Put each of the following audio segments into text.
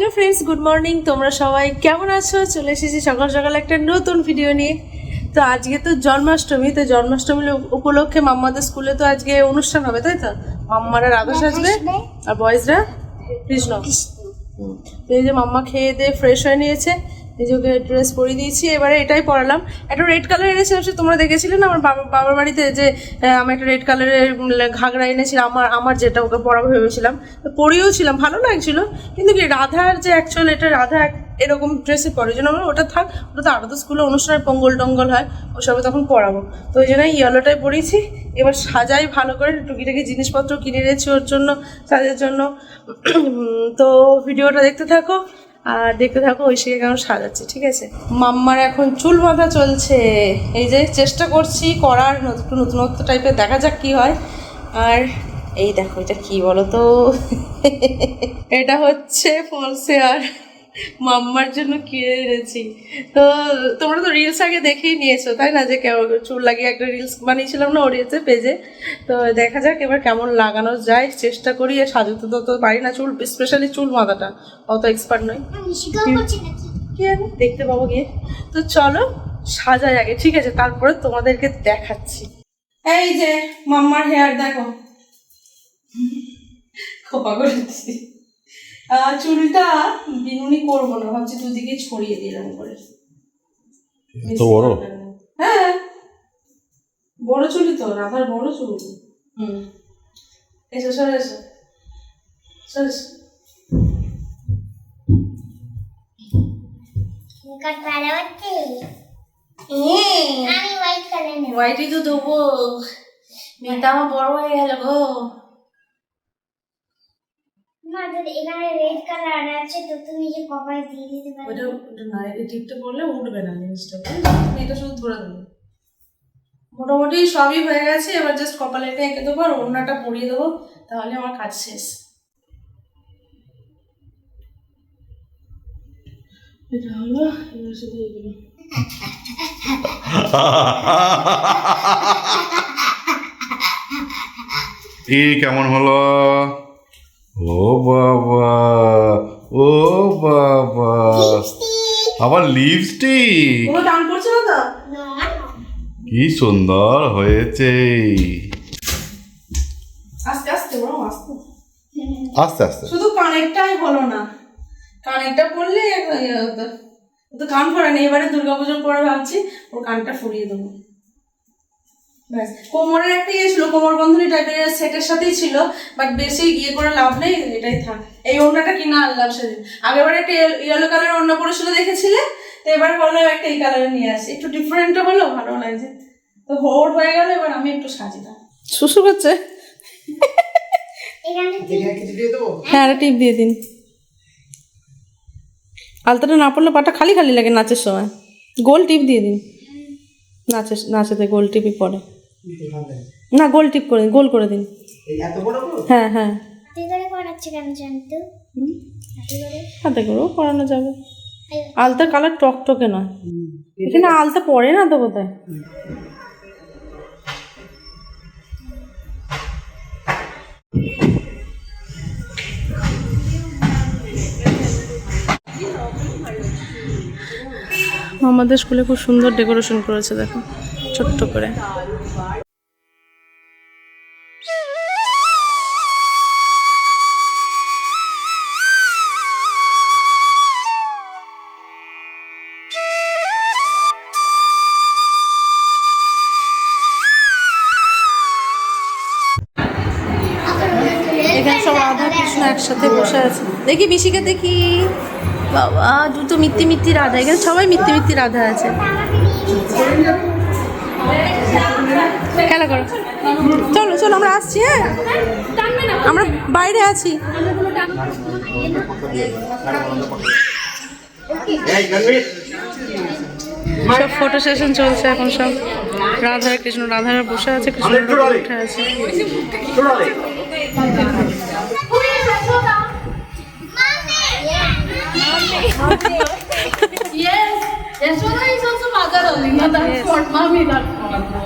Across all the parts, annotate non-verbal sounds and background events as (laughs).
Hello friends good morning. তোমরা সবাই কেমন আছো? চলে এসেছি সকাল সকাল একটা নতুন ভিডিও নিয়ে। তো আজকে তো জন্মাষ্টমী তো জন্মাষ্টমীর উপলক্ষে মাম্মাদের স্কুলে তো আজকে অনুষ্ঠান হবে তাই তো? মাম্মারা রাধা আসবে আর বয়েজরা কৃষ্ণ। তো এই যে মাম্মা খেয়ে দিয়ে ফ্রেশ হয়ে নিয়েছে। নিজেকে ড্রেস পরিয়ে দিয়েছি, এবারে এটাই পরালাম। একটা রেড কালার এনেছিলাম, সে তোমরা দেখেছিলে না? আমার বাবা বাবার বাড়িতে যে আমি একটা রেড কালারের ঘাগরা এনেছিলাম, আমার আমার যেটা ওকে পরাবো ভেবেছিলাম। তো পরিয়েও ছিলাম, ভালো লাগছিল। কিন্তু কি, রাধার যে অ্যাকচুয়াল এটা, রাধা এরকম ড্রেসে পরে। জন্য আমরা ওটা থাক, ওটা তো আরও তো স্কুলে অনুষ্ঠানের পঙ্গল টঙ্গল হয়, ওসবে তখন পরাবো। তো ওই জন্য ইয়েলোটাই পরিয়েছি। এবার সাজাই ভালো করে, টুকিটাকি জিনিসপত্র কিনে এনেছি ওর জন্য সাজার জন্য। তো ভিডিওটা দেখতে থাকো। আর দেখতে থাকো, ঐশীকে কেন সাজাচ্ছে, ঠিক আছে? মাম্মার এখন চুল বাঁধা চলছে। এই যে, চেষ্টা করছি করার একটু নতুনত্ব টাইপের দেখা যাক কী হয়। আর এই দেখো, এটা কী বলো তো (laughs) এটা হচ্ছে ফলস হেয়ার মাম্মার জন্য কিনে এনেছি। তো তোমরা তো রিলস আগে দেখেই নিয়েছো তাই না? যে কেমন চুল লাগিয়ে একটা রিলস বানিয়েছিলাম না ওরিয়েছে পেজে তো দেখা যাক এবার কেমন লাগানো যায়। চেষ্টা করি আর সাজাতে তো তো পারি না চুল স্পেশালি চুল মাথাটা। অত এক্সপার্ট নয় কি জানি দেখতে পাবো গিয়ে। তো চলো সাজাই আগে ঠিক আছে? তারপরে তোমাদেরকে দেখাচ্ছি। এই যে মাম্মার হেয়ার দেখো। খোপা করেছি চুলটা বিনুনি করব না ভাবছি দুদিকে ছড়িয়ে দিলাম করে। এত বড়? হ্যাঁ বড় চুলই তো রাধার বড় চুল। হুম। এসো সরে এসো। সরে হোয়াইটই তো দেবো। মেয়েটা আমার বড় হয়ে গেল গো। মা যদি এখানে রেড কালার আছে তো তুমি যে কপাল দিয়ে দিতে পারো। ওটা ওটা না এই টিপটা পরলে উঠবে না জিনিসটা তুমি এটা শুধু ধরে দেবো মোটামুটি সবই হয়ে গেছে এবার জাস্ট কপালে এটা এঁকে দেবো আর ওড়নাটা পরিয়ে দেবো তাহলে আমার কাজ শেষ। এটা হলো এবার শুধু এগুলো ই কেমন হলো? ও বাবা ও বাবা। আবার লিপস্টিক কোনো টান পড়ছে না তো কি সুন্দর হয়েছে। আস্তে আস্তে বড় আস্তে। আস্তে আস্তে। শুধু কানেরটাই হলো না। কানেরটা পড়লে তো কান ফোড়ে নেই এবারে দুর্গাপুজোর পরে ভাবছি ওর কানটা ফুরিয়ে দেবো। ব্যাস কোমরের একটা ইয়ে ছিল কোমর বন্ধনী টাইপের সেটের সাথেই ছিল বাট বেশি ইয়ে করে লাভ নেই এটাই থাক। এই ওড়নাটা কিনা আনলাম সেদিন। আগেবার একটা ইয়েলো কালার ওড়না পরেছিল দেখেছিলে? তো এবার বললাম একটা এই কালারে নিয়ে আসি। একটু ডিফারেন্টও হলো ভালো লাগছে। তো হোর হয়ে গেল এবার আমি একটু সাজিলাম শুশু করছে এখানে হ্যাঁ একটা টিপ দিয়ে দিন। আলতাটা না পড়লে পাটা খালি খালি লাগে নাচের সময়। গোল টিপ দিয়ে দিন। নাচে নাচেতে গোল টিপই পড়ে। না গোল টিপ করে দিন গোল করে দিন। হ্যাঁ হ্যাঁ। হাতে করেও পড়ানো যাবে। আলতার কালার টকটকে নয়। এখানে আলতা পড়ে না তো বোধহয়? আমাদের স্কুলে খুব সুন্দর ডেকোরেশন করেছে দেখো। ছোট্ট করে। এখানে সব রাধা কৃষ্ণ একসাথে বসে আছে। দেখি বিশিকে দেখি। বাবা, দুটো মিত্তি মিত্তি রাধা। এখানে সবাই মিত্তি মিত্তি রাধা আছে। খেলা করো চলো চলো আমরা আসছি হ্যাঁ আমরা বাইরে আছি সব ফটো সেশন চলছে এখন সব রাধা কৃষ্ণ রাধারা বসে আছে কৃষ্ণ উঠে আছে Yes, Yashoda is also mother only. No, that's Yes. what mommy that one.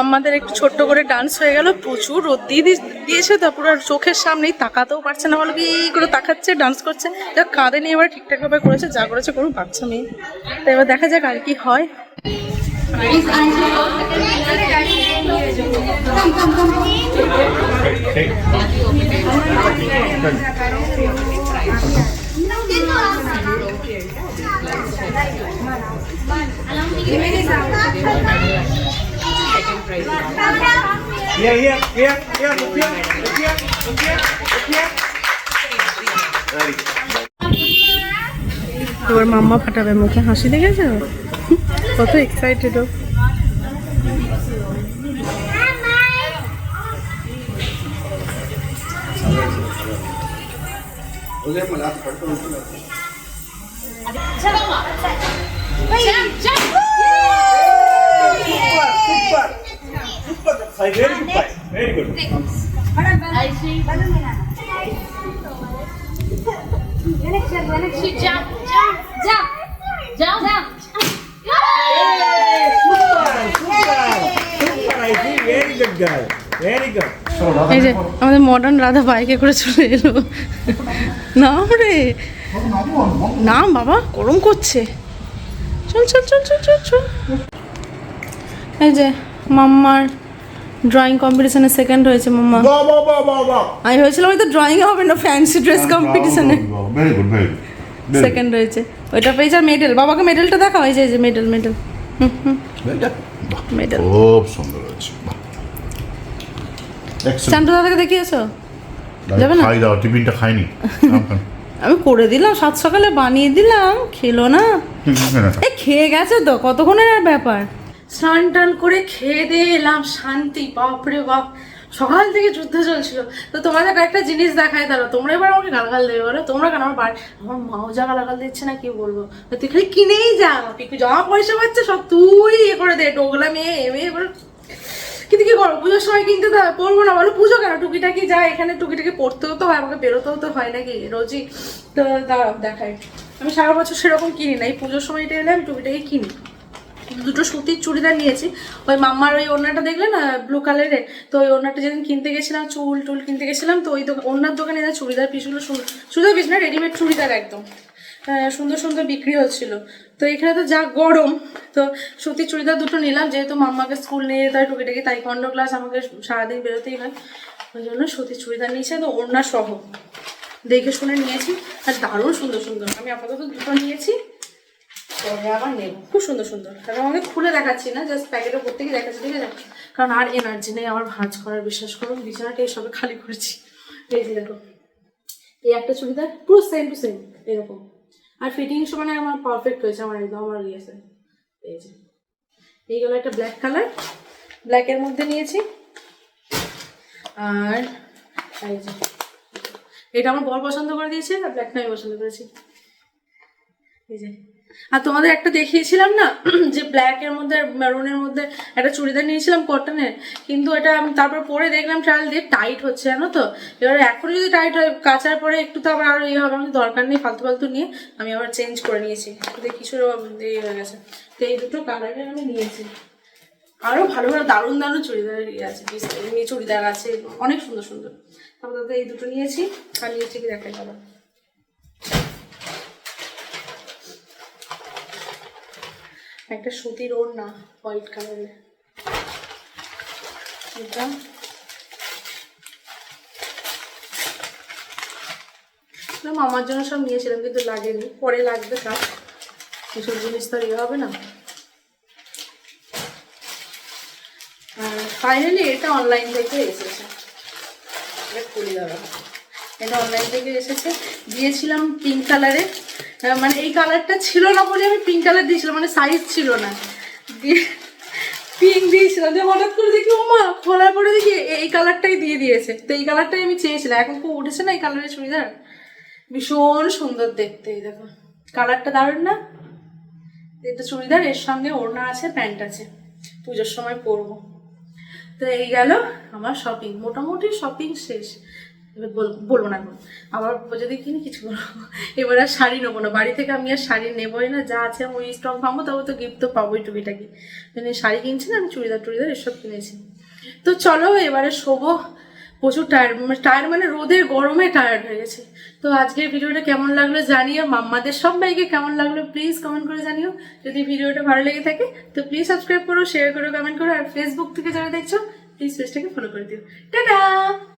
মাম্মাদের একটু ছোট্ট করে ডান্স হয়ে গেল, প্রচুর রোদ দিয়ে দিয়েছে, তো পুরো চোখের সামনেই তাকাতেও পারছে না, বলে কি করে তাকাচ্ছে ডান্স করছে। যা কাঁদে নিয়ে এবার ঠিকঠাকভাবে করেছে, যা করেছে করুন বাচ্চা মেয়ে। তো এবার দেখা যাক আর কি হয়। Here, here, here, here, look here, look here, look here, look here. Good. এবার মাম্মা ফাটাবে মুখে হাসি দেখেছ কত এক্সাইটেড ও Super, super. Sai, very good, Sai. Very good. Jump, আমাদের মডার্ন রাধা বাইকে করে চলে এলো। না রে। না বাবা, গরম করছে। চল চল চল চল চল চল। এই যে মাম্মার ড্রয়িং কম্পিটিশনে সেকেন্ড হয়েছে মাম্মা। আমি ভেবেছিলাম হয়তো ড্রয়িং হবে না ফ্যান্সি ড্রেস কম্পিটিশনে ভেরি গুড ভেরি সেকেন্ড হয়েছে। ওইটা পেয়েছে আর মেডেল বাবাকে মেডেলটা দেখাও এই যে এই যে মেডেল মেডেল হুম হুম। মেডেল খুব সুন্দর হয়েছে. চান্টু দাদাকে দেখিয়েছো? যাবে না? খাই দাও টিফিনটা খাইনি। (laughs) আমি করে দিলাম সাত সকালে বানিয়ে দিলাম খেলো না। এই খেয়ে গেছে তো কতক্ষণের আর ব্যাপার? স্নান টান করে খেয়ে দিয়ে এলাম, শান্তি, বাপরে বাপ। সকাল থেকে যুদ্ধ চলছিল। তো তোমাদের কয়েকটা জিনিস দেখায় তাহলে তোমরা এবার আমাকে গালাগাল দেবে, বলো? তোমরা কেন আমার বাড়ি আমার মাও যা গালাগাল দিচ্ছে না, কি বলব? তুই খালি কিনেই যা পিকু যা পয়সা পাচ্ছে সব তুই ইয়ে করে দে ডোগলা মেয়ে, এ মেয়ে এবার কিন্তু কি করব? পুজোর সময় কিনতে তো পরবো না, বলো? পুজো কেন? টুকিটাকি যায় এখানে টুকিটাকি পড়তেও তো হয়, আমাকে বেরোতেও তো হয় নাকি? রোজই। তো দাঁড়াও, দেখাই। আমি সারা বছর সেরকম কিনি না, এই পুজোর সময়টা এলে আমি টুকিটাকি কিনি। দুটো সুতির চুড়িদার নিয়েছি। ওই মাম্মার ওই ওড়নাটা দেখলে না ব্লু কালারের তো ওই ওড়নাটা যেদিন কিনতে গেছিলাম, চুল টুল কিনতে গেছিলাম, তো ওই দোকান ওড়নার দোকানে না চুড়িদার পিসগুলো চুড়িদার পিস না রেডিমেড চুড়িদার একদম। সুন্দর সুন্দর বিক্রি হচ্ছিল। তো এখানে তো যা গরম, তো সুতির চুড়িদার দুটো নিলাম, যেহেতু মাম্মাকে স্কুল নিয়ে যেতে হয় টুকিটাকি তাইকন্ড ক্লাস আমাকে সারাদিন বেরোতেই হয়। ওই জন্য সুতির চুড়িদার নিয়েছি তো ওড়না সহ। দেখে শুনে নিয়েছি, আর দারুণ সুন্দর সুন্দর। আমি আপাতত দুটো নিয়েছি। আবার নেব। খুব সুন্দর সুন্দর। কারণ আমাকে খুলে দেখাচ্ছি না জাস্ট প্যাকেটের থেকে দেখাচ্ছি, ঠিক আছে? কারণ আর এনার্জি নেই, আমার ভাঁজ করার, বিশ্বাস করুন বিছানাটা এই সবে খালি করেছি। এই যে দেখো, এই একটা চুড়িদার পুরো সেম টু সেম এরকম। আর ফিটিংস মানে আমার পারফেক্ট হয়েছে, আমার একদম আমার ইয়েছে এই যে, এই এইগুলো একটা ব্ল্যাক কালার ব্ল্যাকের মধ্যে নিয়েছি। আর এই যে, এটা আমার বর পছন্দ করে দিয়েছে, আর ব্ল্যাকটা আমি পছন্দ করেছি। এই যে আর তোমাদের একটা দেখিয়েছিলাম না, (clears throat) যে ব্ল্যাক এর মধ্যে মেরুনের মধ্যে একটা চুড়িদার নিয়েছিলাম কটনের কিন্তু এটা আমি তারপর পরে দেখলাম ট্রায়াল দিয়ে টাইট হচ্ছে, জানো তো? এবার এখন যদি টাইট হয়, কাচার পরে একটু তো আবার আরও ইয়ে হবে আমার দরকার নেই ফালতু ফালতু নিয়ে, আমি আবার চেঞ্জ করে নিয়েছি। কিছু ইয়ে হয়ে গেছে। তো এই দুটো কালারের আমি নিয়েছি। আরও ভালো ভালো দারুণ দারুণ চুড়িদার ইয়ে আছে চুড়িদার আছে, অনেক সুন্দর সুন্দর। তারপর এই দুটো নিয়েছি, আর নিয়েছি কি দেখাই দাদা একটা সুতির ওড়না, হোয়াইট কালারের। এটা। মামার জন্য সব নিয়েছিলাম, কিন্তু লাগেনি। পরে লাগবে কাজ এসব জিনিস তো ইয়ে হবে না। ফাইনালি এটা অনলাইন থেকে এসেছে। এটা খুলে দেওয়া এটা অনলাইন থেকে এসেছে। দিয়েছিলাম পিঙ্ক কালারে মানে এই কালারটা ছিল না বলে আমি পিঙ্ক কালার দিয়েছিলাম মানে সাইজ ছিল না। দিয়ে পিঙ্ক দিয়েছিলাম। দিয়ে হঠাৎ করে দেখি ও মা খোলার পরে দেখি এই কালারটাই দিয়ে দিয়েছে। তো এই কালারটাই আমি চেয়েছিলাম। এখন খুব উঠেছে না এই কালারের চুড়িদার? ভীষণ সুন্দর দেখতে, এই দেখো। কালারটা দারুণ না? এটা চুড়িদার, এর সঙ্গে ওড়না আছে, প্যান্ট আছে। পুজোর সময় পরবো। তো এই গেল আমার শপিং মোটামুটি শপিং শেষ। এবার বল- বলব না এখন। আবার যদি কিনি কিছু বলব এবার আর শাড়ি নেব না। বাড়ি থেকে আমি আর শাড়ি নেবোই না। যা আছে আমি ওই স্টক পাবো, তবে তো গিফট তো পাবোই টুকিটাকি। মানে শাড়ি কিনছি না, আমি চুড়িদার টুড়িদার এসব কিনেছি। তো চলো, এবারে শোবো। প্রচুর টায়ার্ড টায়ার্ড মানে রোদের গরমে টায়ার্ড হয়ে গেছে। তো আজকের ভিডিওটা কেমন লাগল জানিও। মাম্মাদের সব সবাইকে কেমন লাগল প্লিজ কমেন্ট করে জানিও। যদি ভিডিওটা ভালো লেগে থাকে, তো প্লিজ সাবস্ক্রাইব করো শেয়ার করো কমেন্ট করো। আর ফেসবুক থেকে যারা দেখছ প্লিজ পেজটাকে ফলো করে দিও। টাটা!